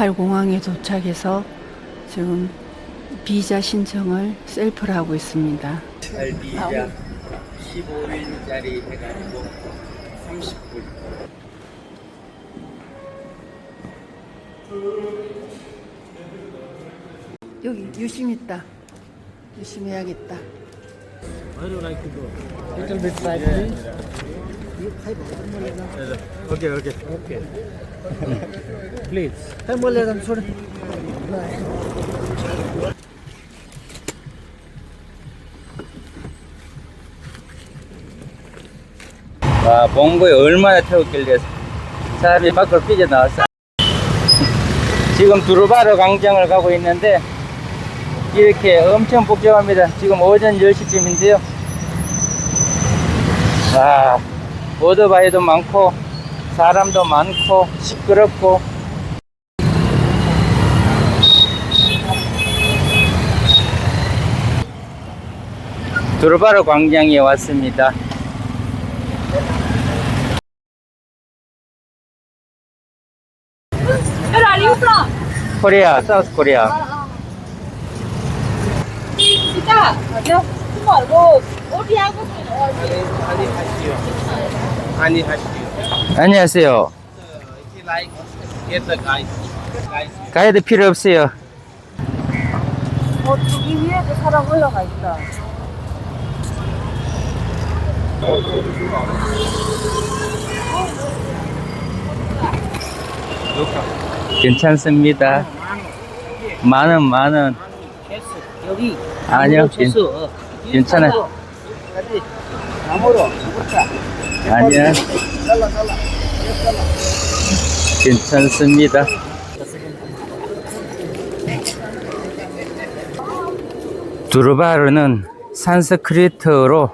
네팔 공항에 도착해서 지금 비자 신청을 셀프로 하고 있습니다. 비자 15일짜리 해가지고 30불. 여기 유심 있다. 유심 해야겠다. Little bit side, please. Okay. Please. Time more than sorry. 와, 봉고에 얼마나 태웠길래 사람이 밖으로 삐져나왔어. 지금 두루바르 광장을 가고 있는데 이렇게 엄청 복잡합니다. 지금 오전 10시쯤인데요. 와, 오토바이도 많고 사람도 많고 시끄럽고 두루바르 광장에 왔습니다. 코리아, 사우스 코리아. 진짜 아 안녕하세요. If you like, get the guys. Guys. 가이드 필요 없어요. 어 저기 위에도 사람 올라가 있다. 괜찮습니다. 만원, 만원. 여기 아니요, 괜, 줬어. 나무로. 아니야. 괜찮습니다. 두르바르는 산스크리트로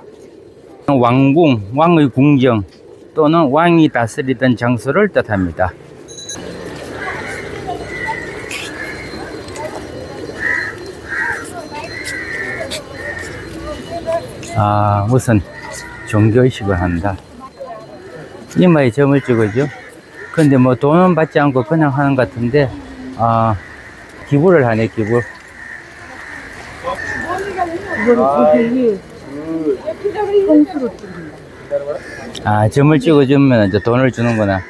왕궁, 왕의 궁정 또는 왕이 다스리던 장소를 뜻합니다. 아, 무슨 종교의식을 한다. 이마에 점을 찍어죠. 근데 뭐 돈은 받지 않고 그냥 하는 것 같은데, 아, 기부를 하네, 기부. 아, 점을 찍어주면 이제 돈을 주는구나.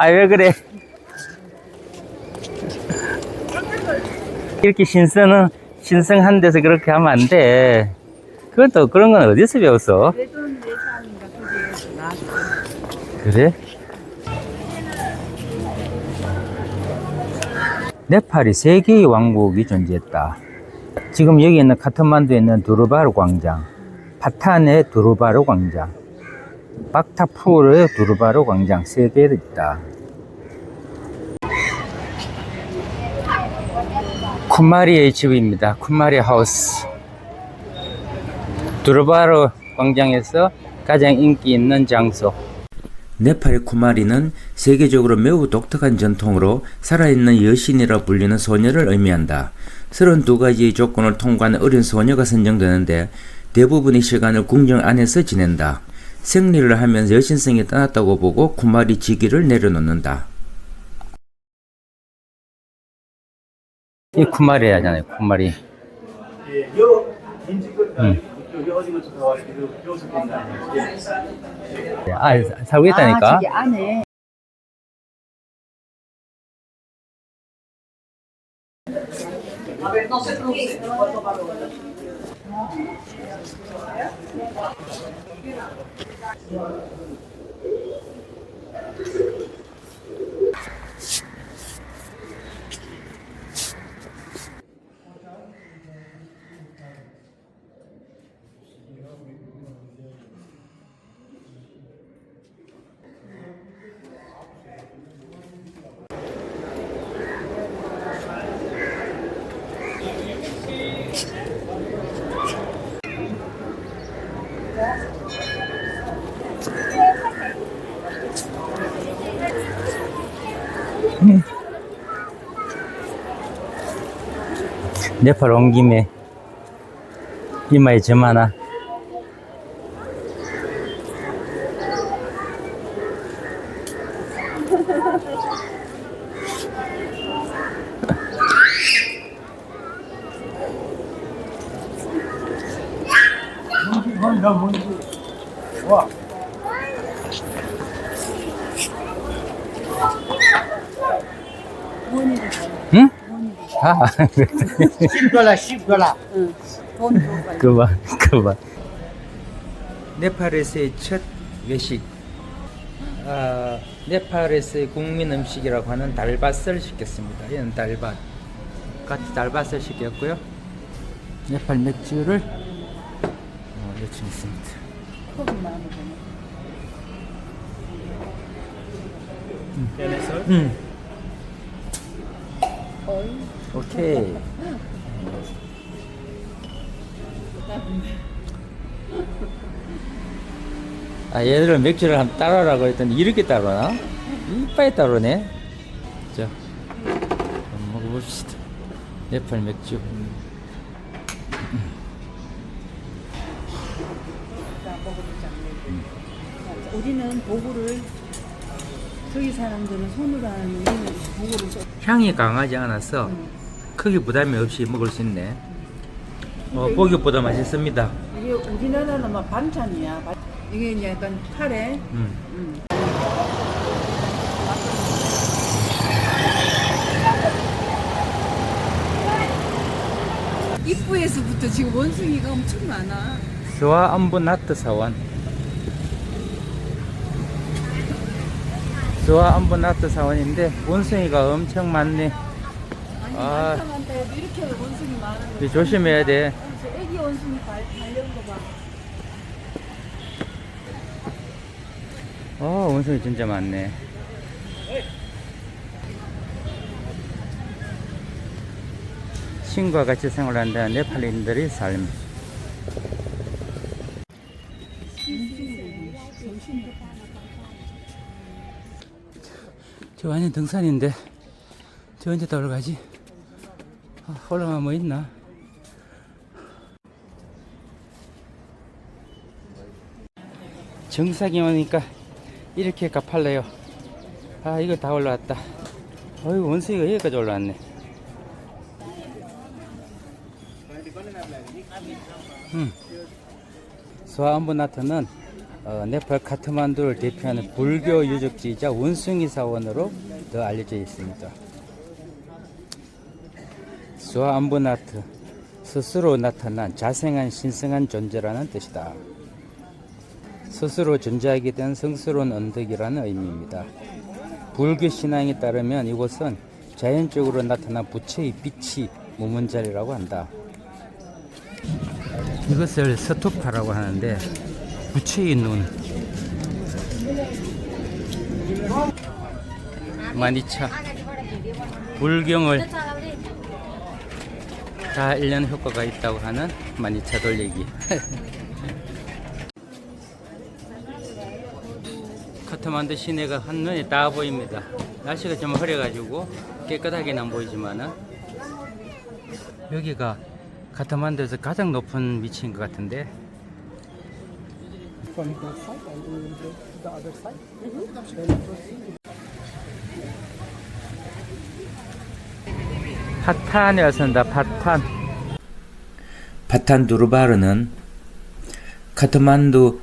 아, 왜 그래? 이렇게 신성은, 신성한 데서 그렇게 하면 안 돼. 그건 또 그런 건 어디서 배웠어? 그래? 네팔이 세 개의 왕국이 존재했다. 지금 여기 있는 카트만두에 있는 두루바르 광장, 파탄의 두루바르 광장, 박타푸르의 두루바르 광장 세 개 있다. 쿤마리의 집입니다. 쿤마리 하우스. 두루바르 광장에서 가장 인기 있는 장소. 네팔의 쿠마리는 세계적으로 매우 독특한 전통으로 살아있는 여신이라 불리는 소녀를 의미한다. 32가지의 조건을 통과한 어린 소녀가 선정되는데 대부분의 시간을 궁정 안에서 지낸다. 생리를 하면 여신성이 떠났다고 보고 쿠마리 직위를 내려놓는다. 이 쿠마리 하잖아요, 쿠마리. 응. 아, 살고 있다니까? 아, 저기 안에 네팔 온 김에 이마에 점 하나. 아, 10 dollar, 10 dollar. 돈 줘, 빨리. 그봐, 그봐. 네팔에서의 첫 외식. 아, 네팔에서의 국민 음식이라고 하는 달밭을 시켰습니다. 이는 달밭. 같이 달밭을 시켰고요. 네팔 맥주를 어, 요청했습니다. 음. 오케이. 아, 얘들은 맥주를 한번 따라라고 했더니 이렇게 따르나? 이빨이 따르네. 자, 한번 먹어봅시다. 네팔 맥주. 우리는 도구를 저기 사람들은 손으로 하는 도구를 써. 향이 강하지 않아서 크게 부담이 없이 먹을 수 있네. 어, 보기보다 맛있습니다. 이게 우리나라는 막 반찬이야. 반- 이게 이제 약간 카레. 음. 입구에서부터 지금 원숭이가 엄청 많아. 스와 암브나트 사원. 스와 암브나트 사원인데 원숭이가 엄청 많네. 아니 아. 많다 많다 해도 이렇게 원숭이 많은 거. 조심해야 돼. 저 애기 원숭이 발 달려온 거 봐. 어, 원숭이 진짜 많네. 신과 같이 생활한다는 네팔인들의 삶. 저 완전 등산인데, 저 언제 다 올라가지? 아, 올라가면 뭐 있나? 정상에 오니까 이렇게 가팔래요. 아, 이거 다 올라왔다. 어이구, 원숭이가 여기까지 올라왔네. 음. 스와암브나트는 어, 네팔 카트만두를 대표하는 불교 유적지이자 원숭이 사원으로 더 알려져 있습니다. 스와암브나트 스스로 나타난 자생한 신성한 존재라는 뜻이다. 스스로 존재하게 된 성스러운 언덕이라는 의미입니다. 불교 신앙에 따르면 이곳은 자연적으로 나타난 부처의 빛이 머문 자리라고 한다. 이것을 서투파라고 하는데 부처의 눈 마니차 불경을 다 1년 효과가 있다고 하는 마니차 돌리기. 카트만두 시내가 한눈에 다 보입니다. 날씨가 좀 흐려가지고 깨끗하게는 안 보이지만은 여기가 카트만두에서 가장 높은 위치인 것 같은데 파탄에 왔습니다. 파탄. 파탄 두르바르는 카트만두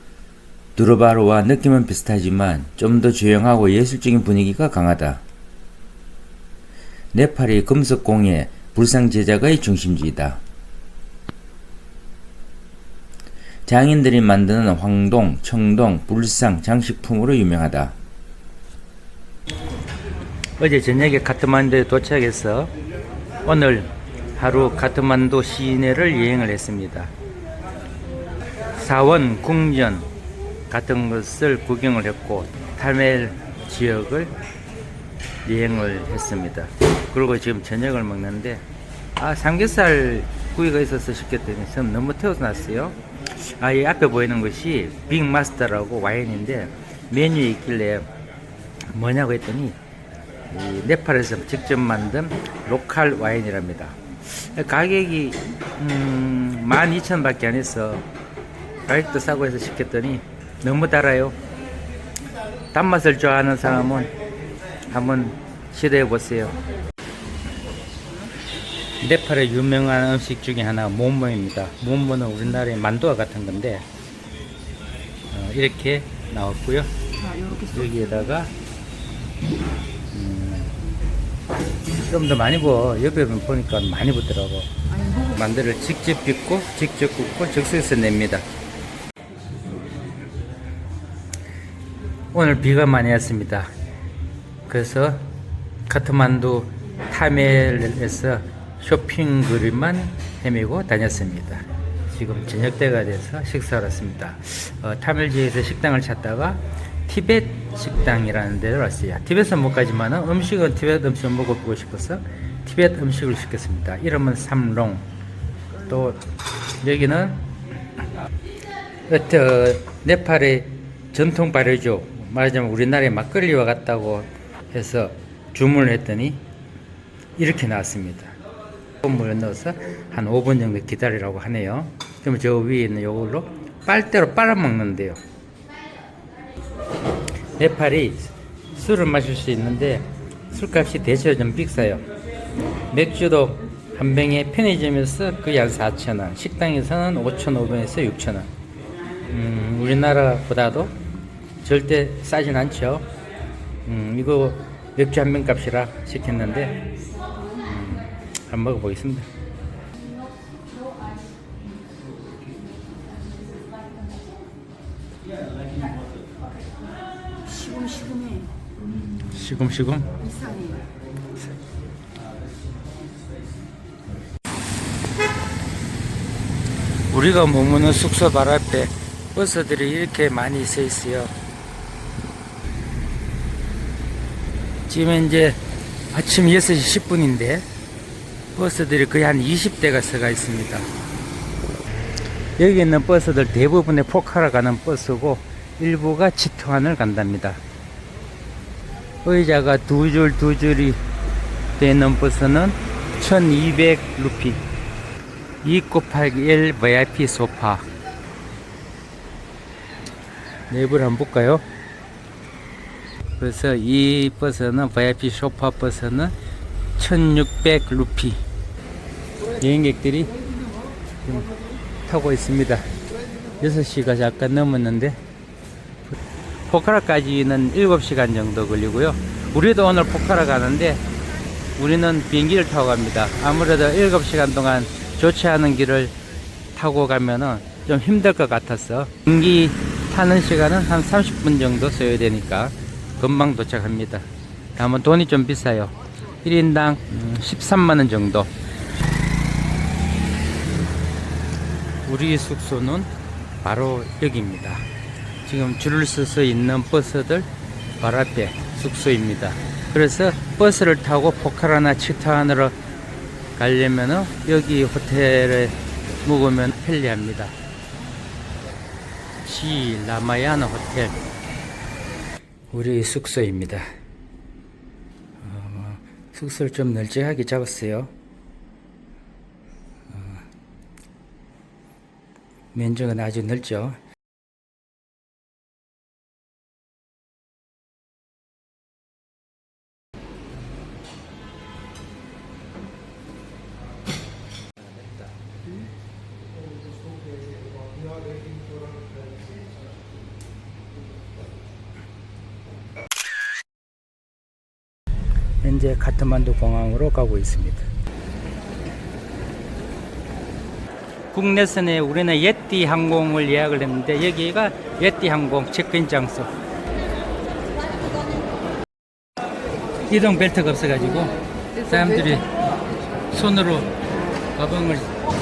두르바르와 느낌은 비슷하지만 좀 더 조용하고 예술적인 분위기가 강하다. 네팔이 금속공예, 불상 제작의 중심지이다. 장인들이 만드는 황동, 청동, 불상, 장식품으로 유명하다. 어제 저녁에 카트만두에 도착해서 오늘 하루 카트만두 시내를 여행을 했습니다. 사원, 궁전 같은 것을 구경을 했고 탈멜 지역을 여행을 했습니다. 그리고 지금 저녁을 먹는데 아 삼겹살 구이가 있어서 시켰더니 좀 너무 태워서 났어요. 아, 이 앞에 보이는 것이 빅마스터라고 와인인데 메뉴에 있길래 뭐냐고 했더니 이 네팔에서 직접 만든 로컬 와인이랍니다. 가격이 음, 12,000원밖에 안 해서 가격도 싸고 해서 시켰더니 너무 달아요. 단맛을 좋아하는 사람은 한번 시도해 보세요. 네팔의 유명한 음식 중에 하나 모모입니다. 모모는 우리나라의 만두와 같은 건데 어, 이렇게 나왔고요. 여기에다가 음, 좀 더 많이 부어. 옆에 보니까 많이 붙더라고. 만두를 직접 빚고 직접 굽고 즉석에서 냅니다. 오늘 비가 많이 왔습니다. 그래서 카트만두 타멜에서 쇼핑거리만 헤매고 다녔습니다. 지금 저녁 때가 돼서 식사를 했습니다. 어, 타멜지에서 식당을 찾다가 티벳 식당이라는 데를 왔어요. 티벳은 못 가지만 음식은 티벳 음식을 먹어보고 싶어서 티벳 음식을 시켰습니다. 이름은 삼롱. 또 여기는 어떤 네팔의 전통 발효죠. 말하자면 우리나라의 막걸리와 같다고 해서 주문을 했더니 이렇게 나왔습니다. 물을 넣어서 한 5분 정도 기다리라고 하네요. 그러면 저 위에 있는 이걸로 빨대로 빨아먹는데요. 네팔이 술을 마실 수 있는데 술값이 대체로 좀 비싸요. 맥주도 한 병에 편의점에서 거의 한 4,000원, 식당에서는 5,500원에서 6,000원. 음, 우리나라보다도 절대 싸진 않죠. 음, 이거 맥주 한 병 값이라 시켰는데 음, 한번 먹어보겠습니다. 시금시금해. 시금시금. 이상해. 우리가 머무는 숙소 바로 앞에 버스들이 이렇게 많이 서 있어요. 지금 이제 아침 6시 10분인데 버스들이 거의 한 20대가 서가 있습니다. 여기 있는 버스들 대부분의 포카라 가는 버스고 일부가 치토안을 간답니다. 의자가 두 줄 두 줄이 되는 버스는 1200 루피 2 곱하기 1 VIP 소파 내부를 한번 볼까요? 그래서 이 버스는 VIP 소파 버스는 1600 루피 여행객들이 타고 있습니다 6시가 잠깐 넘었는데 포카라까지는 7시간 정도 걸리고요 우리도 오늘 포카라 가는데 우리는 비행기를 타고 갑니다 아무래도 7시간 동안 좋지 않은 길을 타고 가면은 좀 힘들 것 같아서 비행기 타는 시간은 한 30분 정도 소요되니까 금방 도착합니다. 다만 돈이 좀 비싸요. 1인당 13만원 정도. 우리 숙소는 바로 여기입니다. 지금 줄을 서서 있는 버스들 바로 앞에 숙소입니다. 그래서 버스를 타고 포카라나 치타안으로 가려면은 여기 호텔에 묵으면 편리합니다. 시 라마야나 호텔 우리 숙소입니다. 어, 숙소를 좀 널찍하게 잡았어요. 어, 면적은 아주 넓죠. 현재 카트만두 공항으로 가고 있습니다. 국내선에 우리는 예띠 항공을 예약을 했는데 여기가 예띠 항공 체크인 장소. 이동 벨트가 없어가지고 사람들이 손으로 가방을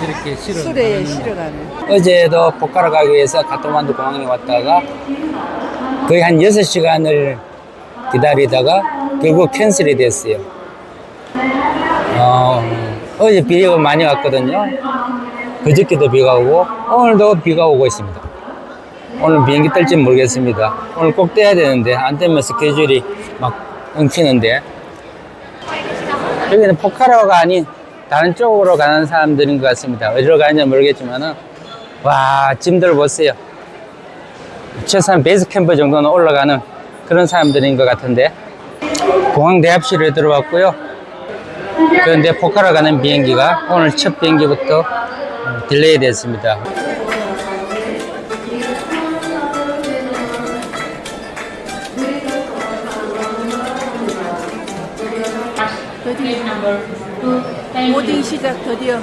이렇게 실어. 술에 실어가는. 어제도 포카라 가기 위해서 카트만두 공항에 왔다가 거의 한 6시간을 기다리다가 결국 캔슬이 됐어요. 어, 어제 비가 많이 왔거든요. 그저께도 비가 오고 오늘도 비가 오고 있습니다. 오늘 비행기 뜰지 모르겠습니다. 오늘 꼭 떼야 되는데 안 떼면 스케줄이 막 엉키는데 여기는 포카라가 아닌 다른 쪽으로 가는 사람들인 것 같습니다. 어디로 가는지 모르겠지만은 와 짐들 보세요. 최소한 베이스 캠프 정도는 올라가는 그런 사람들인 것 같은데 공항 대합실에 들어왔고요. 그런데 포카라 가는 비행기가 오늘 첫 비행기부터 딜레이 됐습니다. 모딩 시작 드디어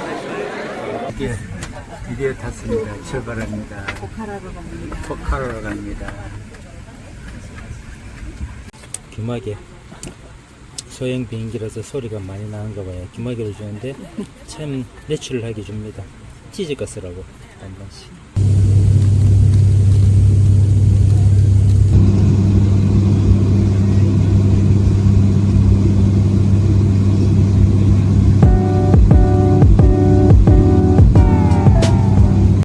드디어, 드디어 탔습니다. 출발합니다. 포카라로 갑니다. 포카라로 갑니다. 귀마개 소형 비행기라서 소리가 많이 나는가 봐요. 귀마개를 주는데 참 내추럴하게 줍니다. 치즈 가스라고 한 번씩.